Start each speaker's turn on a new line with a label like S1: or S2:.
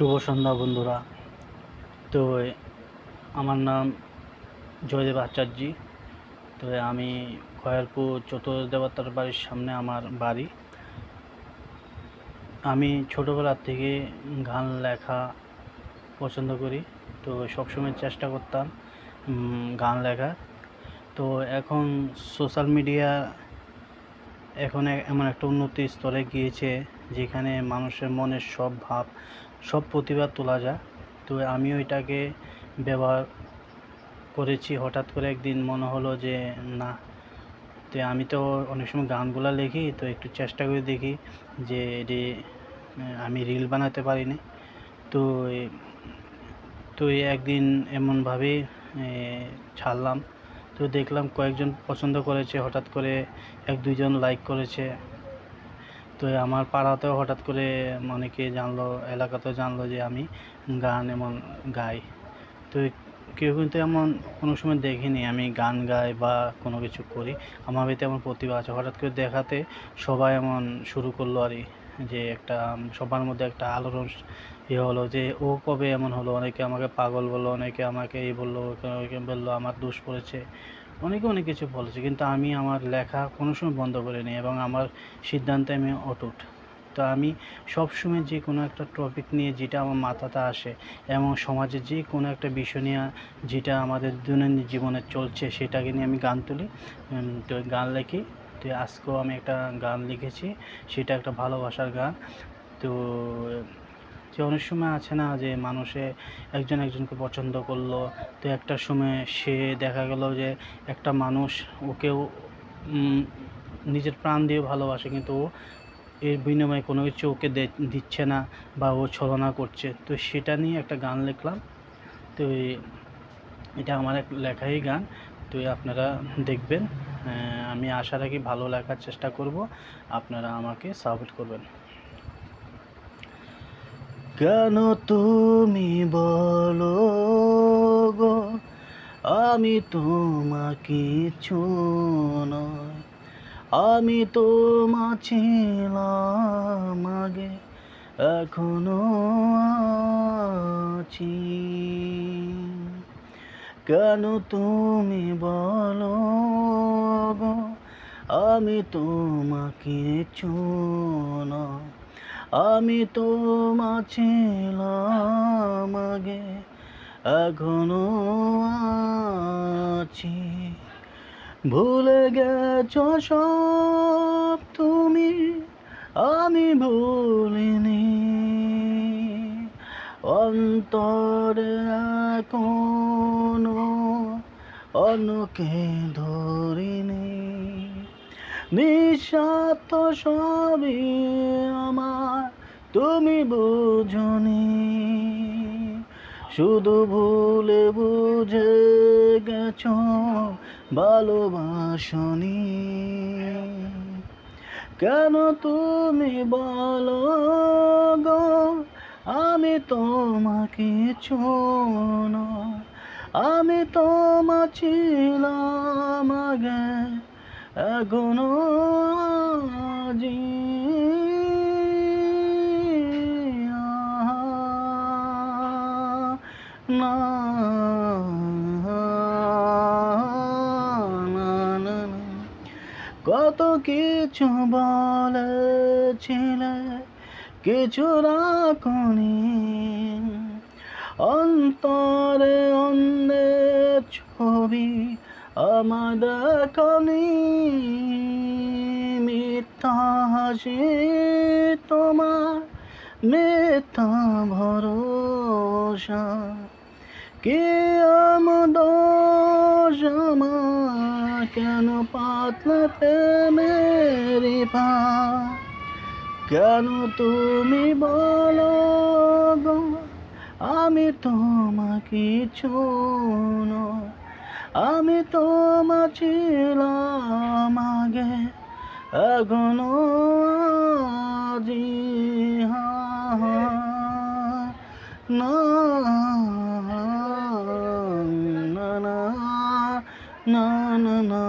S1: শুভ সন্ধ্যা বন্ধুরা। তো আমার নাম জয়দেব আচার্যি। তো আমি খয়ালপুর চতুর্দেবতার বাড়ির সামনে আমার বাড়ি। আমি ছোটোবেলার থেকে গান লেখা পছন্দ করি। তো সবসময় চেষ্টা করতাম গান লেখা তো এখন সোশ্যাল মিডিয়া এখন এমন একটা উন্নতি স্তরে গিয়েছে, যেখানে মানুষের মনের সব ভাব সব প্রতিভা তোলা যায়। তো আমিও এটাকে ব্যবহার করেছি। হঠাৎ করে একদিন মনে হলো যে, না। তো আমি তো অনেক সময় গানগুলা লিখি, তো একটু চেষ্টা করে দেখি যে, এটি আমি রিল বানাতে পারিনি। তো তো একদিন এমনভাবেই ছাড়লাম। তো দেখলাম কয়েকজন পছন্দ করেছে। হঠাৎ করে এক দুইজন লাইক করেছে। তো আমার পাড়াতেও হঠাৎ করে অনেকে জানলো, এলাকাতেও জানলো যে আমি গান এমন গাই। তো কেউ কিন্তু এমন কোনো সময় দেখিনি আমি গান গাই বা কোনো কিছু করি। আমার ভিতরে এমন প্রতিভা আছে। হঠাৎ করে দেখাতে সবাই এমন শুরু করল আর যে একটা, সবার মধ্যে একটা আলোড়ন ইয়ে হলো যে ও কবে এমন হলো? অনেকে আমাকে পাগল বলল, অনেকে আমাকে এই বলল, অনেকে বলল, আমার দোষ পড়েছে। অনেকে অনেক কিছু বলেছে, কিন্তু আমি আমার লেখা কোনো সময় বন্ধ করিনি এবং আমার সিদ্ধান্তে আমি অটুট। তো আমি সবসময় যে কোনো একটা টপিক নিয়ে যেটা আমার মাথাতে আসে এবং সমাজে যে কোনো একটা বিষয় নিয়ে যেটা আমাদের দৈনন্দিন জীবনে চলছে সেটাকে নিয়ে আমি গান তুলি তো গান লিখি। তো আজকেও আমি একটা গান লিখেছি, সেটা একটা ভালোবাসার গান। তো যে অনেক সময় আছে না যে মানুষে একজন একজনকে পছন্দ করল, তো একটা সময় সে দেখা গেল যে একটা মানুষ ওকেও নিজের প্রাণ দিয়ে ভালোবাসে, কিন্তু ও এর বিনিময়ে কোনো কিছু ওকে দিচ্ছে না বা ও ছলনা করছে। তো সেটা নিয়ে একটা গান লিখলাম। তো এটা আমার এক লেখাই গান। তো আপনারা দেখবেন। আমি আশা রাখি ভালো লেখার চেষ্টা করব। আপনারা আমাকে সাপোর্ট করবেন। কেন তুমি বলো গো? আমি তোমাকে নয়। আমি তোমা ছিলাম আগে, এখনও আছি। কেন তুমি বলো গো? আমি তোমাকে নয়। আমি তো মাছিলাম আগে, এখনও আছি। ভুলে গেছ সব তুমি, আমি ভুলিনি। অন্তরে এখনও অন্যকে ধরিনি। নিঃস্বার্থ সবই আমার, তুমি বুঝনি। শুধু ভুলে বুঝে গেছ, ভালোবাসনি। কেন তুমি বলো গো, আমি তোমাকে ছোনো আমি তোমা ছিলাম আগে। এখনও না। কত কিছু বলেছিলে কিছু রাখনি অন্তরে অন্যের ছবি আমার দেখনি মিথ্যা হাসি তোমার, মিথ্যা ভরসা। কে আমদোষ কেন পাতলাতে মেরি পা কেন তুমি বলো আমি তোমাকে ছোনো? আমি তো মাছিলাম আগে এখনও না না না না না